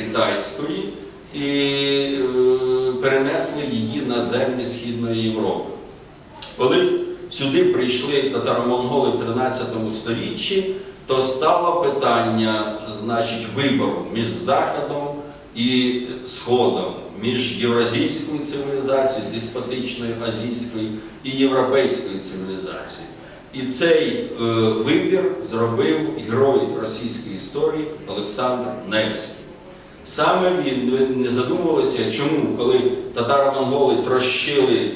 китайської і е, перенесли її на землі Східної Європи. Коли сюди прийшли татаро-монголи в 13 сторіччі, то стало питання значить, вибору між Заходом і Сходом, між євразійською цивілізацією, деспотичною азійською і європейською цивілізацією. І цей е, вибір зробив герой російської історії Олександр Невський. Саме він, не задумувалися, чому, коли татаро-монголи трощили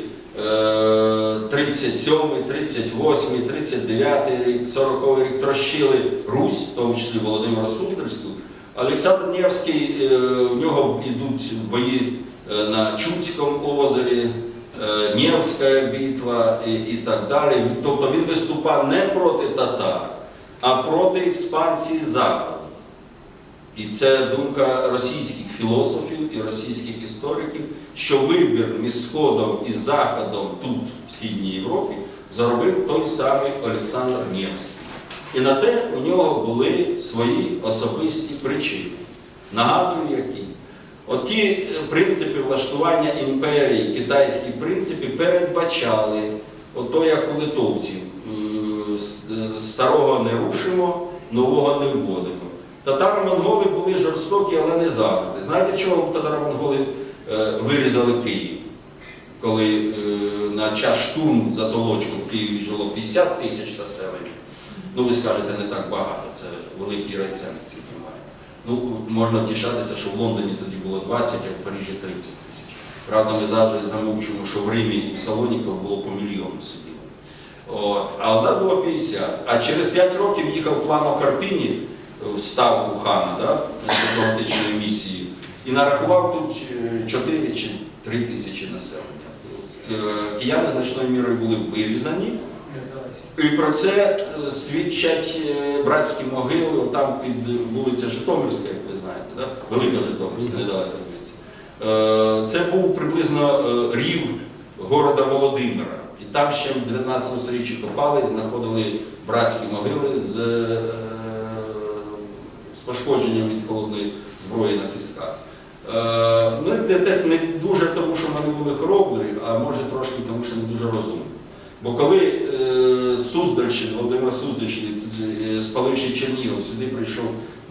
е, 37, 38, 39 рік, 40 рік, трощили Русь, в тому числі Володимира Суздальську, Олександр Невський, е, в нього йдуть бої е, на Чудському озері, е, Невська битва і, і так далі. Тобто він виступав не проти татар, а проти експансії Заходу. І це думка російських філософів і російських істориків, що вибір між Сходом і Заходом тут, в Східній Європі, заробив той самий Олександр Невський. І на те у нього були свої особисті причини. Нагадую, які. От ті е, принципи влаштування імперії, китайські принципи передбачали, то, як у литовців, е, е, старого не рушимо, нового не вводимо. Татаро-монголи були жорстокі, але не завжди. Знаєте, чого татаро-монголи е, вирізали Київ? Коли е, на час штурму за Толочку в Києві жило 50 тисяч населення. Ну, ви скажете, не так багато, це великий райцентр стільки має. Ну, можна втішатися, що в Лондоні тоді було 20, а в Парижі 30 тисяч. Правда, ми завжди замовчуємо, що в Римі і в Салоніках було по мільйону сиділо. От. А у нас було 50. А через 5 років їхав план Карпіні в ставку хана да, дипломатичної місії і нарахував тут е, 4 чи 3 тисячі населення. Е, Кияни значною мірою були вирізані. І про це е, свідчать е, братські могили, там під вулиця Житомирська, як ви знаєте, да? Велика Житомирська, недалеко звідси. Е, Це був приблизно е, рів города Володимира. І там ще в 12 сторіччі копали, знаходили братські могили е, з пошкодженням від холодної зброї на тисках. Е, Ну, не, дуже тому, що вони були хоробрі, а може трошки тому, що не дуже розумні. Бо коли е, Володимир Суздальщини, е, спаливши Чернігов, сюди прийшов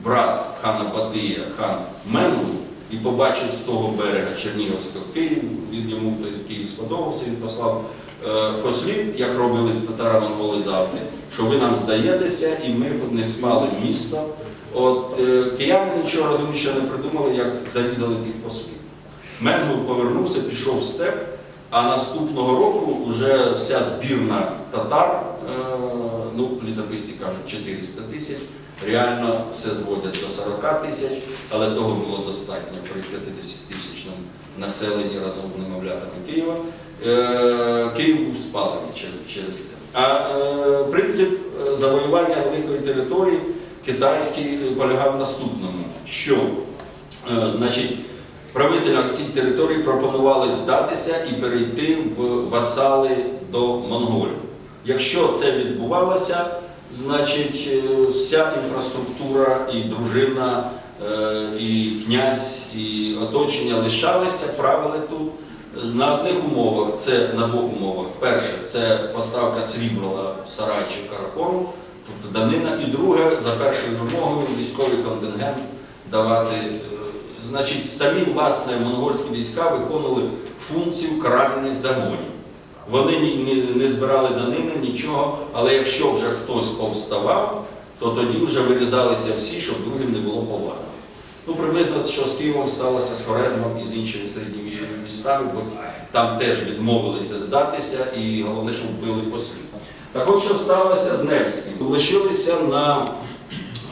брат хана Батия, хан Менгу, і побачив з того берега Чернігівського Київ, він йому Київ сподобався, він послав е, послів, як робили татаро-монголи завжди, що ви нам здаєтеся, і ми не смали місто. От е, кияни нічого розумніше не придумали, як зарізали тих послів. Менгу повернувся, пішов в степ, а наступного року вже вся збірна татар, е, ну, літописці кажуть 400 тисяч, реально все зводять до 40 тисяч, але того було достатньо при 50-тисячному населенні разом з немовлятами Києва. Е, Київ був спалений через- це. А принцип завоювання великої території китайський е, полягав в наступному, що е, значить, правителям цих територій пропонували здатися і перейти в васали до монголів. Якщо це відбувалося, значить е, вся інфраструктура і дружина, і князь, і оточення лишалися, правили тут. На одних умовах, це на двох умовах. Перше, це поставка срібла в сарай чи каракору, тобто данина. І друге, за першою вимогою, військовий контингент давати. е, Значить, самі власне монгольські війська виконували функцію каральних загонів. Вони не збирали данини, нічого, але якщо вже хтось повставав, то тоді вже вирізалися всі, щоб другим не було поваги. Ну, приблизно, що з Києвом сталося з Хорезмом і з іншими середніми містами, бо там теж відмовилися здатися і головне, щоб вбили послів. Так от що сталося з Невським? Лишилися на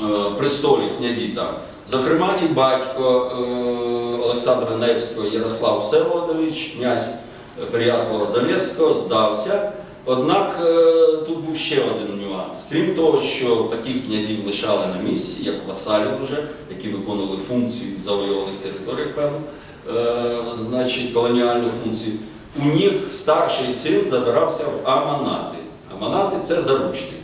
е, престолі князі там. Зокрема, і батько е, Олександра Невського Ярослав Всеволодович, князь Переяслава Залєзького, здався. Однак е, тут був ще один нюанс. Крім того, що таких князів лишали на місці, як васалів вже, які виконували функцію в завойованих територіях, певно, значить, колоніальну функцію, у них старший син забирався в аманати. Аманати це заручники.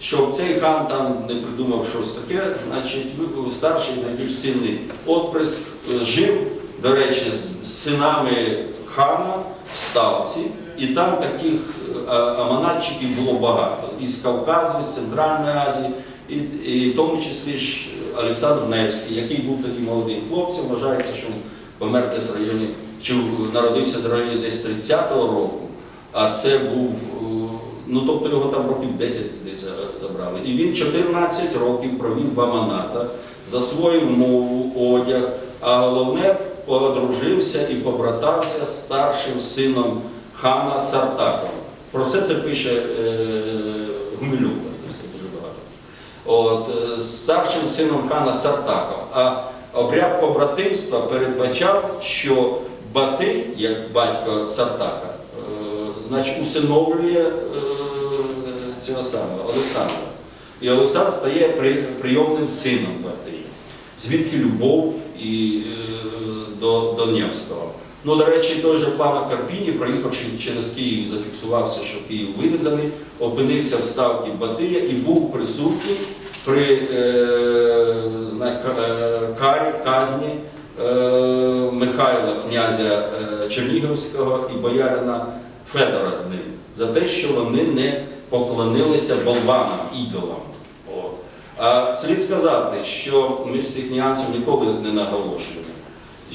щоб цей хан там не придумав щось таке, значить, ви- старший найбільш цінний отприск е, жив, до речі, з- синами хана в ставці, і там таких е, аманатчиків було багато. Із Кавказу, з Центральної Азії, і, і в тому числі ж Олександр Невський, який був тоді молодим хлопцем, вважається, що він помер десь в районі, чи народився в районі десь 30-го року, а це був, ну тобто його там років 10 забрали. І він 14 років провів в Аманатах, засвоїв мову, одяг, а головне подружився і побратався старшим сином хана Сартаком. Про все це пише е, Гумилюк. От, е, старшим сином хана Сартаком. А обряд побратимства передбачав, що Батий, як батько Сартака, е, значить, усиновлює е, цього самого Олександра. І Олександр стає прийомним сином Батия. Звідки любов і е, до, до Невського. Ну, до речі, той же Плава Карпіні, проїхавши через Київ, зафіксувався, що Київ вирізаний, опинився в ставці Батия і був присутній при е, зна- к- е, карі, казні е, Михайла, князя е, Чернігівського і боярина Федора з ним за те, що вони не поклонилися болванам, ідолам. О. А слід сказати, що ми з цих нюансів ніколи не наголошуємо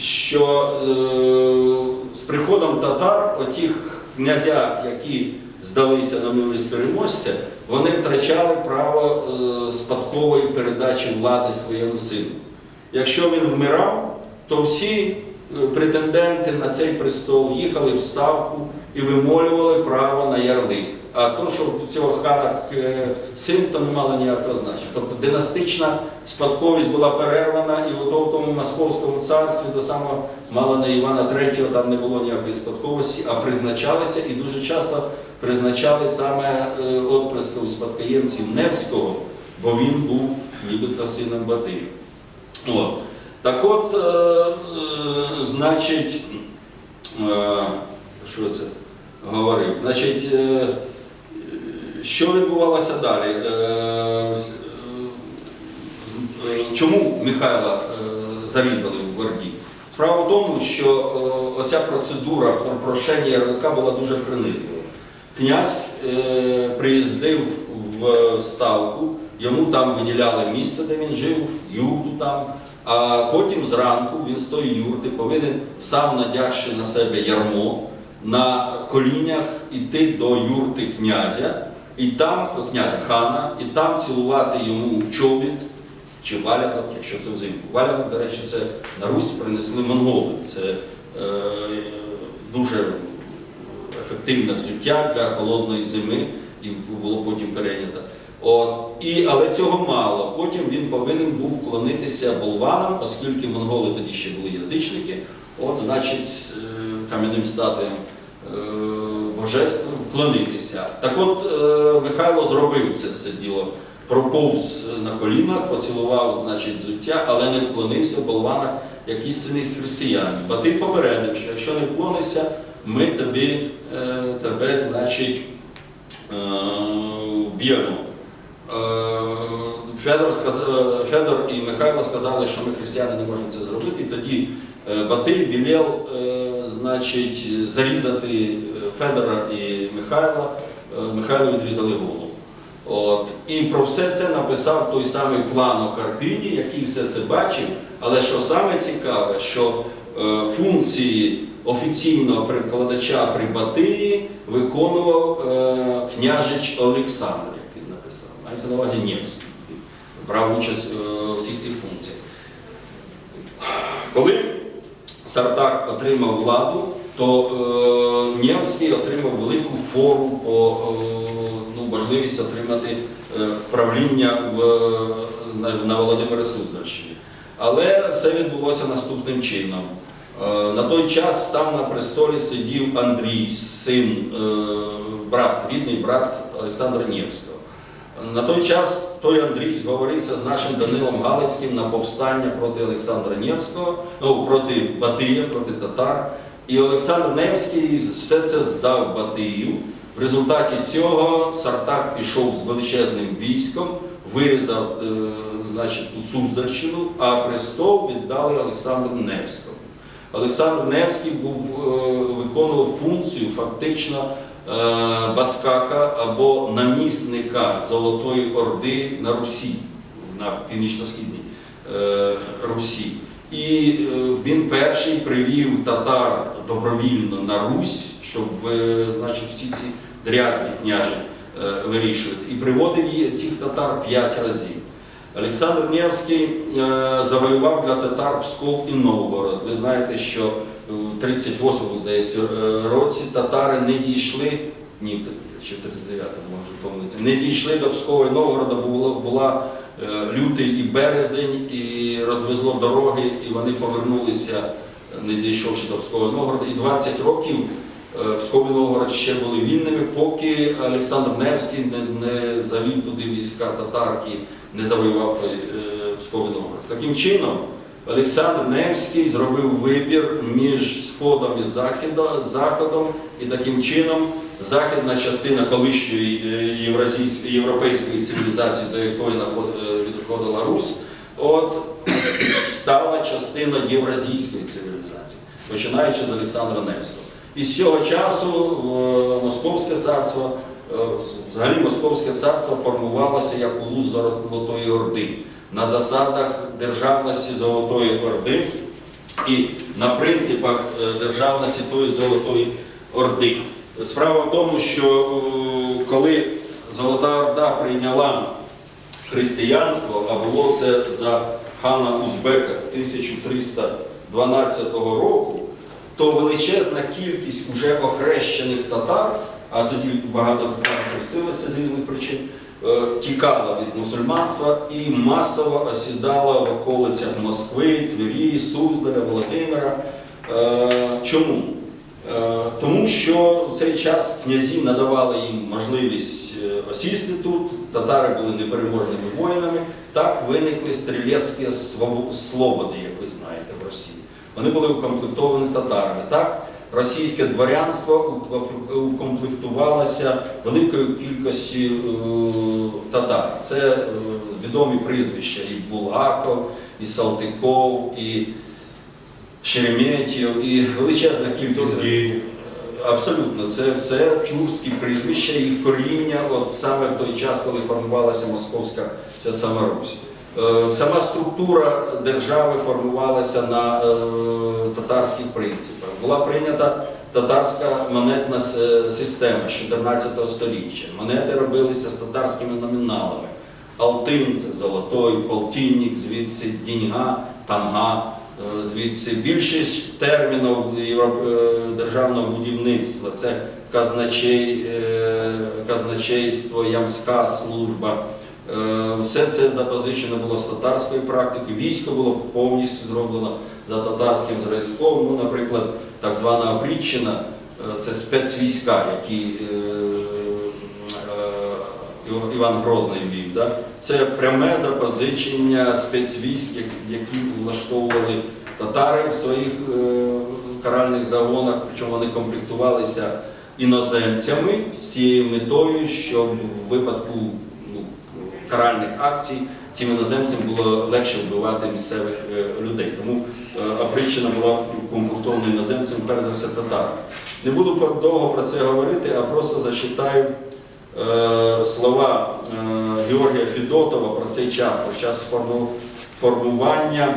що е, з приходом татар, отіх князя, які здалися на милість переможця, вони втрачали право е, спадкової передачі влади своєму сину. Якщо він вмирав, то всі е, претенденти на цей престол їхали в ставку і вимолювали право на ярлик. А то, що в цього хана е, син, то не мало ніякого значення. Тобто династична спадковість була перервана, і в тому московському царстві до самого мало на Івана III там не було ніякої спадковості, а призначалися і дуже часто призначали саме е, отприсків спадкоємців Невського, бо він був нібито сином Батия. От. Так от, е, е, значить, е, що це говорив? Значить, е, що відбувалося далі? Е, с- е, Чому Михайла е, зарізали в Орді? Справа в тому, що е, оця процедура про прошення ярлика була дуже принизлива. Князь е, приїздив в ставку, йому там виділяли місце, де він жив, юрту там. А потім зранку він з тої юрти повинен сам надягши на себе ярмо, на колінях іти до юрти князя, і там князя хана, і там цілувати йому чобіт чи валянок, якщо це взимку. Валянок, до речі, це на Русь принесли монголи. Це е, дуже ефективне взуття для холодної зими, і було потім перейнято. От, і, але цього мало. Потім він повинен був вклонитися болванам, оскільки монголи тоді ще були язичники, от, значить, е, кам'яним статуям божеств вклонитися. Так от е, Михайло зробив це все діло. Проповз на колінах, поцілував, значить, взуття, але не вклонився в болванах як істинних християн. Батий попередив, що якщо не вклонишся, ми тобі, е, тебе, значить, е, вб'ємо. Е, Федор, е, Федор і Михайло сказали, що ми християни не можемо це зробити. І тоді е, Батий велів, е, значить, зарізати е, Федора і Михайла. Е, Михайло відрізали голову. От. І про все це написав той самий план Карпіні, який все це бачив. Але що саме цікаве, що е, функції офіційного перекладача при Батиї виконував е, княжич Олександр, як він написав. Мається на увазі Нєвський. Брав участь е, у всіх цих функціях. Коли Сартак отримав владу, то е, Нєвський отримав велику фору по е, ну, можливість отримати е, правління в, на, на Володимира Суздальщині. Але все відбулося наступним чином. Е, на той час там на престолі сидів Андрій, син, е, брат, рідний брат Олександра Нєвського. На той час той Андрій зговорився з нашим Данилом Галицьким на повстання проти Олександра Нєвського, ну, проти Батия, проти татар. І Олександр Невський все це здав Батию, В результаті цього Сартак пішов з величезним військом, вирізав е, значить, ту Суздальщину, а престол віддали Олександру Невському. Олександр Невський був, е, виконував функцію фактично баскака або намісника Золотої Орди на Русі, на північно-східній е, Русі. І е, він перший привів татар добровільно на Русь, щоб е, значить, всі ці дрязки княжі е, вирішувати. І приводив її- цих татар п'ять разів. Олександр Невський е, завоював для татар Псков і Новгород. Ви знаєте, що в 38-му, здається, е, році татари не дійшли, ні, ще в 39-му, може помилитися, не дійшли до Пскова і Новгорода, бо була, е, лютий і березень, і розвезло дороги, і вони повернулися, не дійшовши до Пскова і Новгорода. І 20 років Псков і Новгород ще були вільними, поки Олександр Невський не, не завів туди війська татар і не завоював той е, Псков і Новгород. Таким чином, Олександр Невський зробив вибір між Сходом і Заходом, і таким чином західна частина колишньої е, європейської цивілізації, до якої е, відходила Русь, от стала частиною євразійської цивілізації, починаючи з Олександра Невського. І з цього часу е, Московське царство, е, взагалі Московське царство формувалося як улус Золотої Орди на засадах державності Золотої Орди і на принципах е, державності тої Золотої Орди. Справа в тому, що е, коли Золота Орда прийняла християнство, а було це за хана Узбека 1312 року, то величезна кількість уже охрещених татар, а тоді багато татар хрестилося з різних причин, е, тікала від мусульманства і масово осідала в околицях Москви, Твері, Суздаля, Володимира. Е, Чому? Е, Тому що в цей час князі надавали їм можливість осісти тут, татари були непереможними воїнами, так виникли стрілецькі слободи, як ви знаєте. Вони були укомплектовані татарами. Так, російське дворянство укомп- укомплектувалося великою кількістю е, татар. Це е, відомі прізвища і Булгаков, і Салтиков, і Шереметьєв, і величезна кількість. Тургенєв. Абсолютно, це все тюркські прізвища, їх коріння, от саме в той час, коли формувалася Московська ця сама Русь. Е, Сама структура держави формувалася на е, татарських принципах. Була прийнята татарська монетна система з 14 століття. Монети робилися з татарськими номіналами. Алтин це золотой, полтинник, звідси діньга, тамга. Е, Звідси більшість термінів е, державного будівництва це казначей, е, казначейство, ямська служба. Е, Все це запозичено було з татарської практики. Військо було повністю зроблено за татарським зразком. Ну, наприклад, так звана опріччина е, це спецвійська, які е, Іва- Іван Грозний вів. Да? Це пряме запозичення спецвійськ, які влаштовували татари в своїх каральних загонах, причому вони комплектувалися іноземцями з цією метою, щоб в випадку каральних акцій цим іноземцям було легше вбивати місцевих е, людей. Тому Апричина була комплектована іноземцем, перш за все татарами. Не буду довго про це говорити, а просто зачитаю е, слова е, Георгія Федотова про цей час, про час формування